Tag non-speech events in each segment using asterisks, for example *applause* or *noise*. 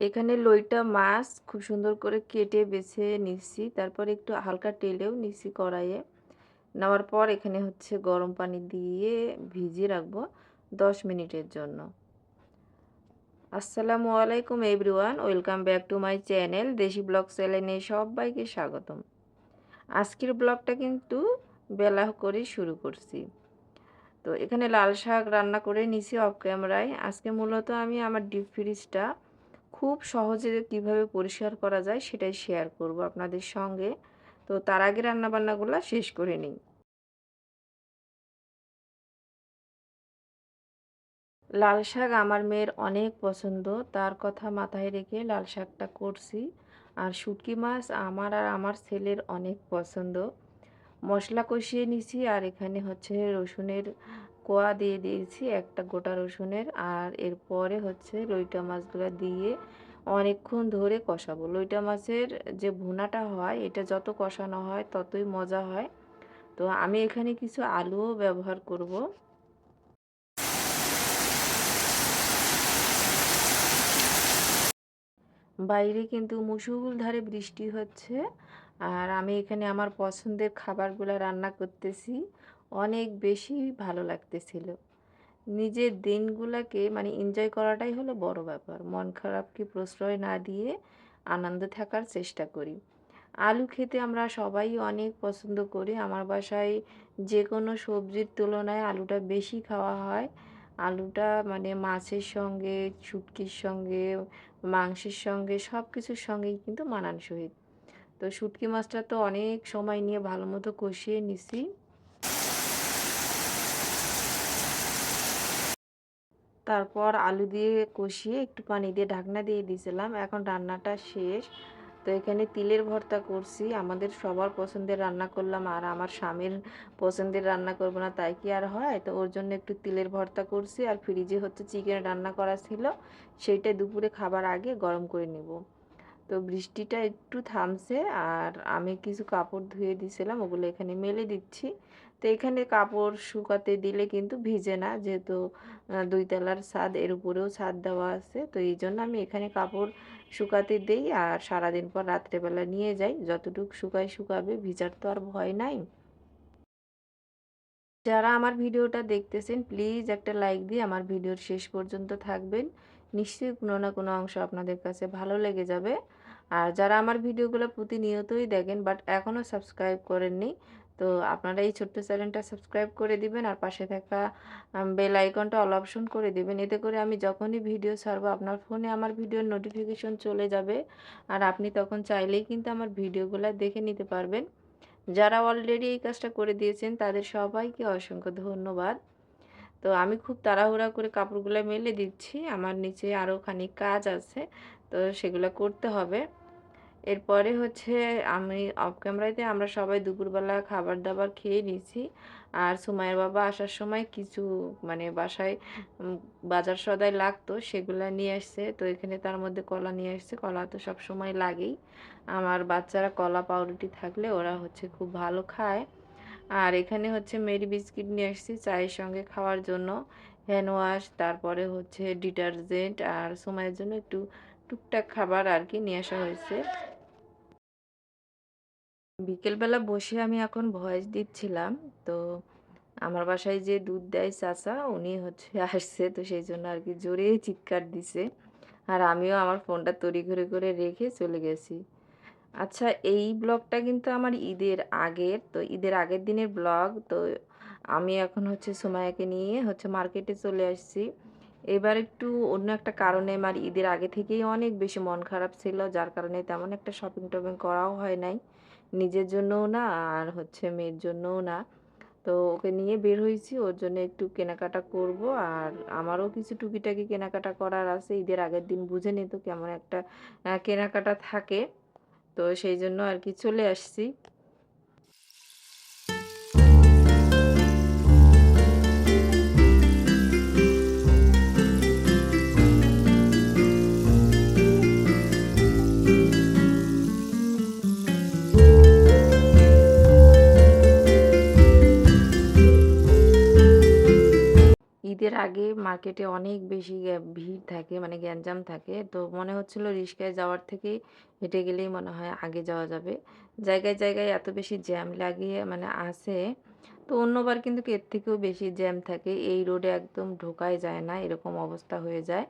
এখানে লইটা মাছ খুব সুন্দর করে কেটে বেছে নিচ্ছি। তারপর একটু হালকা তেলেও নিচ্ছি কড়াইয়ে। নেওয়ার পর এখানে হচ্ছে গরম পানি দিয়ে ভিজিয়ে রাখব দশ মিনিটের জন্য। আসসালামু আলাইকুম everyone, welcome back to my channel Desi blog চ্যানেলে সবাইকে স্বাগতম। আজকের ব্লগটা কিন্তু বেলা করে শুরু করছি। তো এখানে লাল শাক রান্না করে নিছি অফ ক্যামেরায়। আজকে মূলত আমি আমার ডিপ ফ্রিজটা খুব সহজে কীভাবে পরিষ্কার করা যায় সেটাই শেয়ার করব আপনাদের সঙ্গে। তো তার আগে রান্নাবান্নাগুলো শেষ করে নিই। লাল শাক আমার মেয়ের অনেক পছন্দ। তার কথা মাথায় রেখে লাল শাকটা করছি। আর শুটকি মাছ আমার আর আমার ছেলের অনেক পছন্দ। মশলা কষিয়ে নিছি আর এখানে হচ্ছে রসুনের কোয়া দিয়ে দিয়েছি একটা গোটা রসুনের আর এরপরে হচ্ছে লইটা মাছগুলো দিয়ে অনেকক্ষণ ধরে কষাবো। লইটা মাছের যে ভুনাটা হয়, এটা যত কষানো হয় ততই মজা হয়। তো আমি এখানে কিছু আলুও ব্যবহার করব। বাইরে কিন্তু মুসুলধারে বৃষ্টি হচ্ছে আর আমি এখানে আমার পছন্দের খাবারগুলো রান্না করতেছি। অনেক বেশি ভালো লাগতেছিল। নিজের দিনগুলোকে মানে এনজয় করাটাই হলো বড় ব্যাপার। মন খারাপকে প্রশ্রয় না দিয়ে আনন্দ থাকার চেষ্টা করি। আলু খেতে আমরা সবাই অনেক পছন্দ করি। আমার বাসায় যে কোনো সবজির তুলনায় আলুটা বেশি খাওয়া হয়। আলুটা মানে মাছের সঙ্গে, শুটকির সঙ্গে, মাংসের সঙ্গে সব কিছুর সঙ্গেই কিন্তু মানানসই। তো শুটকি মাছটা তো অনেক সময় নিয়ে ভালো মতো কষিয়ে নিছি। তারপর আলু দিয়ে কষিয়ে একটু পানি দিয়ে ঢাকনা দিয়ে দিয়েছিলাম। এখন রান্নাটা শেষ। তো এখানে তিলের ভর্তা করছি। আমাদের সবার পছন্দের রান্না করলাম আর আমার স্বামীর পছন্দের রান্না করব না তাই কি আর হয়? তো ওর জন্য একটু তিলের ভর্তা করছি আর ফ্রিজে হচ্ছে চিকেন রান্না করা ছিল। সেইটা দুপুরে খাবার আগে গরম করে নেব। তো বৃষ্টিটা একটু থামছে আর আমি কিছু কাপড় ধুয়ে দিয়েছিলাম, ওগুলো এখানে মেলে দিচ্ছি। তো এখানে কাপড় শুকাতে দিলে কিন্তু ভিজে না। যেহেতু দুই তলার ছাদ, এর উপরেও ছাদ দেওয়া আছে। তো এই জন্য আমি এখানে কাপড় শুকাতে দেই আর সারাদিন পর রাত্রেবেলা নিয়ে যাই। যতটুকু শুকায় শুকাবে, ভিজার তো আর ভয় নাই। যারা আমার ভিডিওটা দেখতেছেন, প্লিজ একটা লাইক দিয়ে আমার ভিডিওর শেষ পর্যন্ত থাকবেন। নিশ্চয়ই কোনো না কোনো অংশ আপনাদের কাছে ভালো লেগে যাবে। আর যারা আমার ভিডিওগুলো প্রতিনিয়তই দেখেন, বাট এখনও সাবস্ক্রাইব করেননি তো আপনারা এই ছোট্ট চ্যানেলটা সাবস্ক্রাইব করে দিবেন আর পাশে থাকা বেল আইকনটা অল অপশন করে দিবেন। এতে করে আমি যখনই ভিডিও ছাড়বো আপনার ফোনে আমার ভিডিওর নোটিফিকেশন চলে যাবে আর আপনি তখন চাইলেই কিন্তু আমার ভিডিওগুলো দেখে নিতে পারবেন। যারা অলরেডি এই কাজটা করে দিয়েছেন তাদের সবাইকে অসংখ্য ধন্যবাদ। তো আমি খুব তাড়াহুড়া করে কাপড়গুলো মেলে দিচ্ছি। আমার নিচে আরও খানিক কাজ আছে, তো সেগুলো করতে হবে। এরপরে হচ্ছে আমি অফ ক্যামেরাতে আমরা সবাই দুপুরবেলা খাবার দাবার খেয়ে নিয়েছি। আর সুমাইয়ের বাবা আসার সময় কিছু মানে বাসায় বাজার সদাই লাগতো, সেগুলো নিয়ে আসছে। তো এখানে তার মধ্যে কলা নিয়ে আসছে। কলা তো সব সময় লাগেই। আমার বাচ্চারা কলা পাউরুটি থাকলে ওরা হচ্ছে খুব ভালো খায়। আর এখানে হচ্ছে মেরি বিস্কিট নিয়ে আসছি চায়ের সঙ্গে খাওয়ার জন্য। হ্যান্ড ওয়াশ তারপরে হচ্ছে ডিটারজেন্ট আর সময়ের জন্য একটু টুকটাক খাবার আর কি নিয়ে আসা হয়েছে। বিকেলবেলা বসে আমি এখন ভয়েস দিচ্ছিলাম। তো আমার বাসায় যে দুধ দেয় চাচা, উনি হচ্ছে *laughs* আসছে। তো সেই জন্য আর কি জোরে চিৎকার দিছে। আর আমিও আমার ফোনটা তড়ি ঘুরে করে রেখে চলে গেছি। আচ্ছা এই ব্লগটা কিন্তু আমার ঈদের আগের। তো ঈদের আগের দিনের ব্লগ। তো আমি এখন হচ্ছে সোমায়াকে নিয়ে হচ্ছে মার্কেটে চলে আসছি। এবার একটু অন্য একটা কারণে আমার ঈদের আগে থেকেই অনেক বেশি মন খারাপ ছিল। যার কারণে তেমন একটা শপিং টপিং করাও হয় নাই। নিজের জন্যও না, আর হচ্ছে মেয়ের জন্যও না। তো ওকে নিয়ে বের হয়েছি, ওর জন্য একটু কেনাকাটা করব। আর আমারও কিছু টুকিটাকি কেনাকাটা করার আছে, ঈদের আগের দিন বুঝে নিত কেমন একটা কেনাকাটা থাকে। তো সেই জন্য আর কি চলে আসছি। আগে মার্কেটে অনেক বেশি ভিড় থাকে মানে গ্যাঞ্জাম থাকে। তো মনে হচ্ছিল রিস্কায় যাওয়ার থেকে হেঁটে গেলেই মনে হয় আগে যাওয়া যাবে। জায়গায়, জায়গায় এত বেশি জ্যাম লাগিয়ে মানে আসে তো অন্যবার কিন্তু এর থেকেও বেশি জ্যাম থাকে। এই রোডে একদম ঢোকাই যায় না এরকম অবস্থা হয়ে যায়।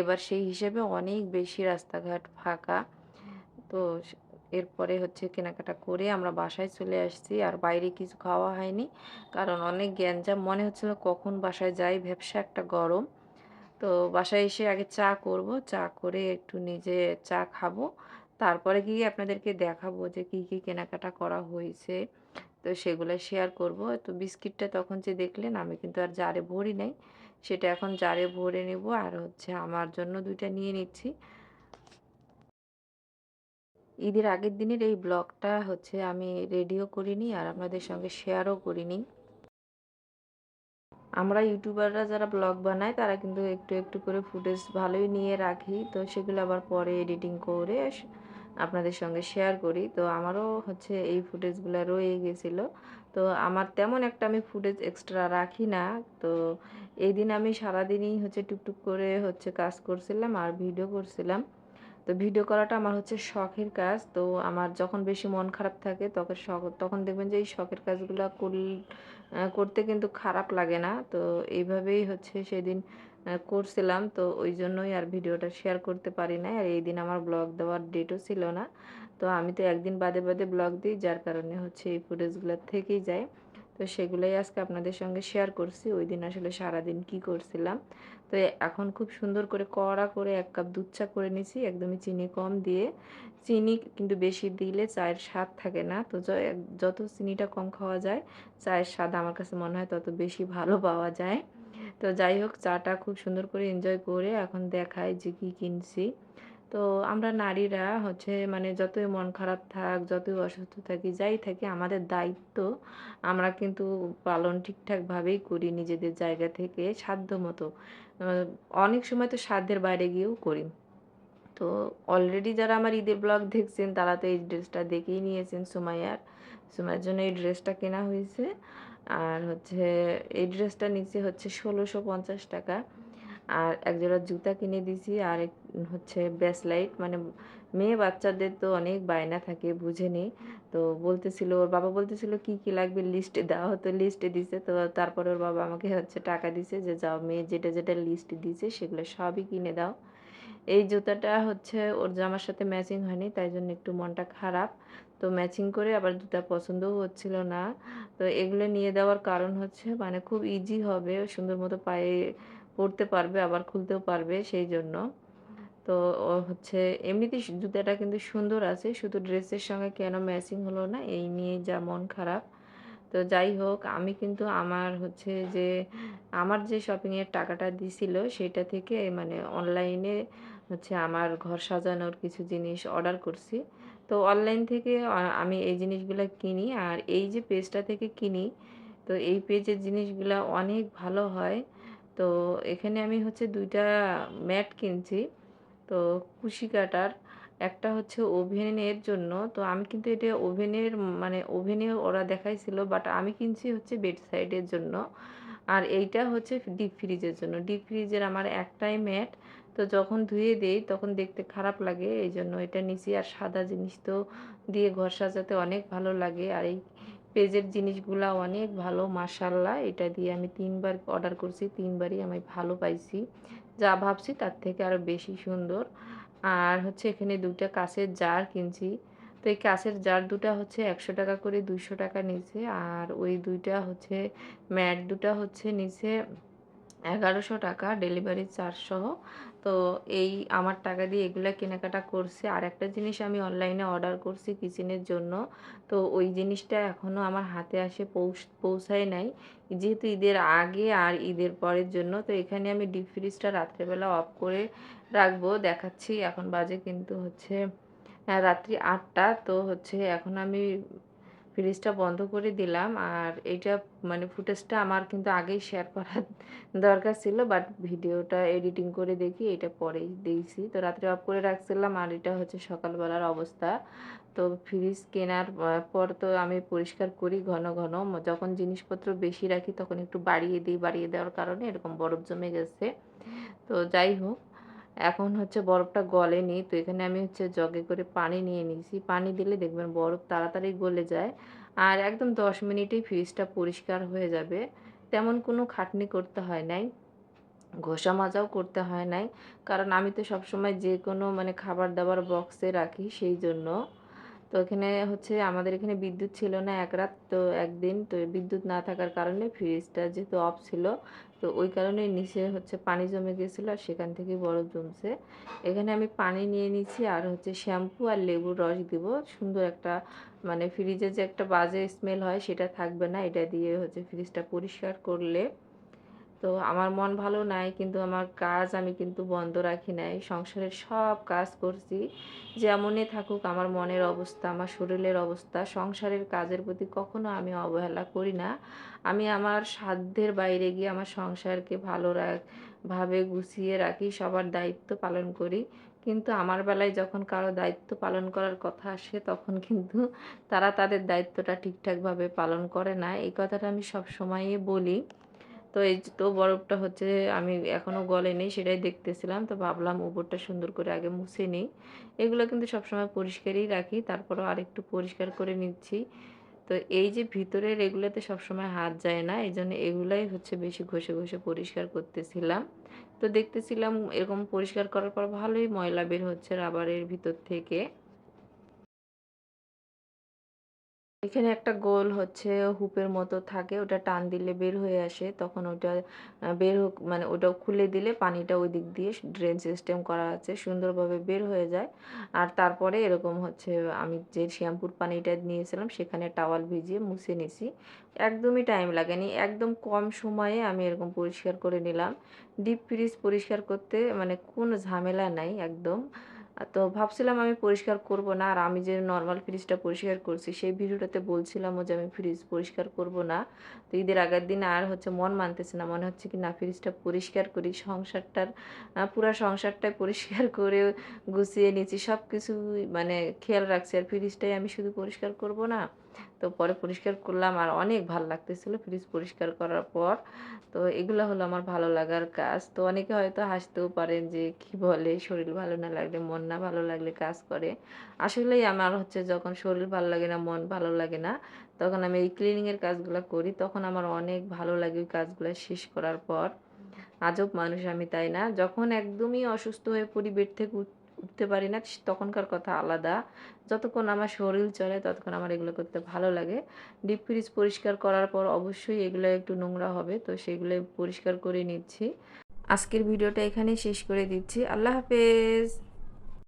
এবার সেই হিসেবে অনেক বেশি রাস্তাঘাট ফাঁকা। তো এরপরে হচ্ছে কেনাকাটা করে আমরা বাসায় চলে আসছি। আর বাইরে কিছু খাওয়া হয়নি। কারণ অনেক গ্যাঞ্জাম মনে হচ্ছিল কখন বাসায় যাই ভ্যাপসা একটা গরম। তো বাসায় এসে আগে চা করব। চা করে একটু নিজে চা খাব। তারপরে গিয়ে আপনাদেরকে দেখাবো যে কি, কি কেনাকাটা করা হয়েছে। তো সেগুলো শেয়ার করব। তো বিস্কিটটা তখন যে দেখলেন আমি কিন্তু আর জারে ভরি নাই। সেটা এখন জারে ভরে নেব আর হচ্ছে আমার জন্য দুইটা নিয়ে নিচ্ছি। ঈদের আগের দিনের এই ব্লগটা হচ্ছে আমি রেডিও করিনি আর আপনাদের সঙ্গে শেয়ারও করিনি। আমরা ইউটিউবাররা যারা ব্লগ বানায় তারা কিন্তু একটু, একটু করে ফুটেজ ভালোই নিয়ে রাখি। তো সেগুলো আবার পরে এডিটিং করে আপনাদের সঙ্গে শেয়ার করি। তো আমারও হচ্ছে এই ফুটেজগুলো রয়ে গেছিল। তো আমার তেমন একটা আমি ফুটেজ এক্সট্রা রাখি না। তো এই দিন আমি সারাদিনই হচ্ছে টুকটুক করে হচ্ছে কাজ করছিলাম আর ভিডিও করছিলাম। তো ভিডিও করাটা আমার হচ্ছে শখের কাজ। তো আমার যখন বেশি মন খারাপ থাকে তখন শখ তখন দেখবেন যে এই শখের কাজগুলো করতে কিন্তু খারাপ লাগে না। তো এইভাবেই হচ্ছে সেদিন করছিলাম। তো ওই জন্যই আর ভিডিওটা শেয়ার করতে পারি নাই। আর এই দিন আমার ব্লগ দেওয়ার ডেটও ছিল না। তো আমি তো একদিন বাদে, বাদে ব্লগ দিই যার কারণে হচ্ছে এই ফুটেজগুলো থেকেই যায়। তো সেগুলাই আজকে আপনাদের সঙ্গে শেয়ার করছি। ওই দিন আসলে সারাদিন কি করছিলাম। তো এখন খুব সুন্দর করে কড়া করে এক কাপ দুধ চা করে নিছি একদমই চিনি কম দিয়ে। চিনি কিন্তু বেশি দিলে চায়ের স্বাদ থাকে না। তো যত চিনিটা কম খাওয়া যায়, চায়ের স্বাদ আমার কাছে মনে হয় তত বেশি ভালো পাওয়া যায়। তো যাই হোক চাটা খুব সুন্দর করে এনজয় করে এখন দেখায় যে কি কিনছি। তো আমরা নারীরা হচ্ছে মানে যতই মন খারাপ থাক, যতই অসুস্থ থাকি, যাই থাকি আমাদের দায়িত্ব আমরা কিন্তু পালন ঠিকঠাকভাবেই করি নিজেদের জায়গা থেকে সাধ্য মতো অনেক সময় তো সাধ্যের বাইরে গিয়েও করি। তো অলরেডি যারা আমার ঈদের ব্লগ দেখছেন তারা তো এই ড্রেসটা দেখেই নিয়েছেন সুমাইয়ার। সুমাইয়ার জন্য এই ড্রেসটা কেনা হয়েছে। আর হচ্ছে এই ড্রেসটা নিচে হচ্ছে ৳১৬৫০ আর একজোড়া জুতা কিনে দিছি আর হচ্ছে ব্রেসলাইট মানে মেয়ে বাচ্চাদের তো অনেক বায়না থাকে বুঝেনই। তো বলতেছিল ওর বাবা বলতেছিল কি, কি লাগবে লিস্টে দাও তো লিস্টে দিছে। তো তারপরে ওর বাবা আমাকে হচ্ছে টাকা দিছে যে যাও মেয়ে যেটা, যেটা লিস্ট দিছে সেগুলো সবই কিনে দাও। এই জুতাটা হচ্ছে ওর জামার সাথে ম্যাচিং হয়নি তাই জন্য একটু মনটা খারাপ। তো ম্যাচিং করে আবার জুতা পছন্দও হচ্ছিল না। তো এগুলো নিয়ে দেওয়ার কারণ হচ্ছে মানে খুব ইজি হবে সুন্দর মতো পায়ে পড়তে পারবে আবার খুলতেও পারবে সেই জন্য তো হচ্ছে এমনিতেই জুতাটা কিন্তু সুন্দর আছে। শুধু ড্রেসের সঙ্গে কেন ম্যাচিং হলো না এই নিয়ে যা মন খারাপ। তো যাই হোক আমি কিন্তু আমার হচ্ছে যে আমার যে শপিংয়ের টাকাটা দিছিল সেটা থেকে মানে অনলাইনে হচ্ছে আমার ঘর সাজানোর কিছু জিনিস অর্ডার করছি। তো অনলাইন থেকে আমি এই জিনিসগুলো কিনি আর এই যে পেজটা থেকে কিনি, তো এই পেজের জিনিসগুলো অনেক ভালো হয়। তো এখানে আমি হচ্ছে দুইটা ম্যাট কিনছি। তো কুশি কাটার। একটা হচ্ছে ওভেনের জন্য। তো আমি কিন্তু এটা ওভেনের মানে ওভেনে ওরা দেখাইছিল বাট আমি কিনছি হচ্ছে বেড সাইডের জন্য। আর এইটা হচ্ছে ডিপ ফ্রিজের জন্য। ডিপ ফ্রিজের আমার একটাই ম্যাট। তো যখন ধুয়ে দেই, তখন দেখতে খারাপ লাগে। এই জন্য এটা নিছি। আর সাদা জিনিস তো দিয়ে ঘর সাজাতে অনেক ভালো লাগে। আর এই পেজের জিনিসগুলা অনেক ভালো মার্শাল্লাহ এটা দিয়ে আমি তিনবার অর্ডার করছি। তিনবারই আমি ভালো পাইছি। যা ভাবছি তার থেকে আরও বেশি সুন্দর। আর হচ্ছে এখানে ২ টা কাঁচের জার কিনছি। তো এই কাঁচের জার দুটা হচ্ছে ৳১০০ করে ৳২০০ নিছে। আর ওই দুইটা হচ্ছে ম্যাট দুটা হচ্ছে নিছে ৳১১০০ ডেলিভারি চার্জ সহ। তো এই আমার টাকা দিয়ে এগুলো কেনাকাটা করছি। আরেকটা জিনিস আমি অনলাইনে অর্ডার করছি কিচেনের জন্য। তো ওই জিনিসটা এখনও আমার হাতে আসে, পৌঁছ, পৌঁছায় নাই। যেহেতু ঈদের আগে আর ঈদের পরের জন্য। তো এখানে আমি ডিপ ফ্রিজটা রাত্রেবেলা অফ করে রাখব। দেখাচ্ছি, এখন বাজে কিন্তু হচ্ছে রাত্রি আটটা তো হচ্ছে এখন আমি ফ্রিজটা বন্ধ করে দিলাম। আর এইটা মানে ফুটেজটা আমার কিন্তু আগেই শেয়ার করার দরকার ছিল বাট ভিডিওটা এডিটিং করে দেখি, এটা পরেই দিয়েছি তো রাত্রে অফ করে রাখছিলাম, আর এটা হচ্ছে সকালবেলার অবস্থা। তো ফ্রিজ কেনার পর তো আমি পরিষ্কার করি ঘন ঘন। যখন জিনিসপত্র বেশি রাখি, তখন একটু বাড়িয়ে দিই, বাড়িয়ে দেওয়ার কারণে এরকম বরফ জমে গেছে। তো যাই হোক এখন হচ্ছে বরফটা গলেনি, তো এখানে আমি হচ্ছে জগে করে পানি নিয়ে নিয়েছি। পানি দিলে দেখবেন বরফ তাড়াতাড়ি গলে যায় আর একদম দশ মিনিটেই ফ্রিজটা পরিষ্কার হয়ে যাবে। তেমন কোনো খাটনি করতে হয় নাই, ঘষা মাজাও করতে হয় নাই। কারণ আমি তো সবসময় যে কোনো মানে খাবার দাবার বক্সে রাখি সেই জন্য। তো এখানে হচ্ছে আমাদের এখানে বিদ্যুৎ ছিল না এক রাত, তো একদিন তো বিদ্যুৎ না থাকার কারণে ফ্রিজটা যেহেতু অফ ছিল, তো ওই কারণে নিচে হচ্ছে পানি জমে গেছিল আর সেখান থেকেই বরফ জমছে। এখানে আমি পানি নিয়ে নিচ্ছি আর হচ্ছে শ্যাম্পু আর লেবুর রস দিব। সুন্দর একটা মানে ফ্রিজে যে একটা বাজে স্মেল হয় সেটা থাকবে না, এটা দিয়ে হচ্ছে ফ্রিজটা পরিষ্কার করলে তো আমার মন ভালো নাই, কিন্তু আমার কাজ আমি কিন্তু বন্ধ রাখি নাই। সংসারের সব কাজ করছি, যেমনই থাকুক আমার মনের অবস্থা, আমার শরীরের অবস্থা, সংসারের কাজের প্রতি কখনো আমি অবহেলা করি না। আমি আমার সাধ্যের বাইরে গিয়ে আমার সংসারকে ভালো রাখ ভাবে গুছিয়ে রাখি, সবার দায়িত্ব পালন করি। কিন্তু আমার বেলায় যখন কারও দায়িত্ব পালন করার কথা আসে, তখন কিন্তু তারা তাদের দায়িত্বটা ঠিকঠাকভাবে পালন করে না। এই কথাটা আমি সব সময়ই বলি। তো এই তো বরফটা হচ্ছে আমি এখনও গলে নেই, সেটাই দেখতেছিলাম। তো ভাবলাম উপরটা সুন্দর করে আগে মুছে নিই। এগুলো কিন্তু সবসময় পরিষ্কারই রাখি, তারপরও আরেকটু পরিষ্কার করে নিচ্ছি। তো এই যে ভিতরের এগুলোতে সবসময় হাত যায় না, এই জন্য এগুলাই হচ্ছে বেশি ঘষে ঘষে পরিষ্কার করতেছিলাম। তো দেখতেছিলাম এরকম পরিষ্কার করার পর ভালোই ময়লা বের হচ্ছে রাবারের ভিতর থেকে। এখানে একটা গোল হচ্ছে, হুপের মতো থাকে, ওটা টান দিলে বের হয়ে আসে, তখন ওটা বের হোক মানে ওটা খুলে দিলে পানিটা ওই দিক দিয়ে ড্রেন সিস্টেম করা আছে, সুন্দরভাবে বের হয়ে যায়। আর তারপরে এরকম হচ্ছে, আমি যে শ্যাম্পুর পানিটা নিয়েছিলাম, সেখানে টাওয়াল ভিজিয়ে মুছে নিছি। একদমই টাইম লাগেনি, একদম কম সময়ে আমি এরকম পরিষ্কার করে নিলাম। ডিপ ফ্রিজ পরিষ্কার করতে মানে কোনো ঝামেলা নাই একদম। তো ভাবছিলাম আমি পরিষ্কার করব না, আর আমি যে নর্মাল ফ্রিজটা পরিষ্কার করছি, সেই ভিডিওটাতে বলছিলামও যে আমি ফ্রিজ পরিষ্কার করব না। তো ঈদের আগের দিন আর হচ্ছে মন মানতেছে না, মনে হচ্ছে কি না ফ্রিজটা পরিষ্কার করি, সংসারটার পুরো সংসারটাই পরিষ্কার করে গুছিয়ে নিয়েছি সব কিছু মানে খেয়াল রাখছি, আর ফ্রিজটাই আমি শুধু পরিষ্কার করব না। তো পরে পরিষ্কার করলাম আর অনেক ভালো লাগতেছিলো ফ্রিজ পরিষ্কার করার পর। তো এগুলো হলো আমার ভালো লাগার কাজ। তো অনেকে হয়তো হাসতেও পারেন যে কি বলে, শরীর ভালো না লাগলে মন না ভালো লাগলে কাজ করে। আসলেই আমার হচ্ছে যখন শরীর ভালো লাগে না, মন ভালো লাগে না, তখন আমি এই ক্লিনিংয়ের কাজগুলো করি। তখন আমার অনেক ভালো লাগে ওই কাজগুলো শেষ করার পর। আজব মানুষ আমি, তাই না? যখন একদমই অসুস্থ হয়ে পড়ি, বেড থেকে উঠতে পারি না তখনকার কথা আলাদা। যতক্ষণ আমার শরীর চলে, ততক্ষণ আমার এগুলো করতে ভালো লাগে। ডিপ ফ্রিজ পরিষ্কার করার পর অবশ্যই এগুলো একটু নোংরা হবে, তো সেগুলো পরিষ্কার করে নিচ্ছি। আজকের ভিডিওটা এখানে শেষ করে দিচ্ছি। আল্লাহ হাফেজ!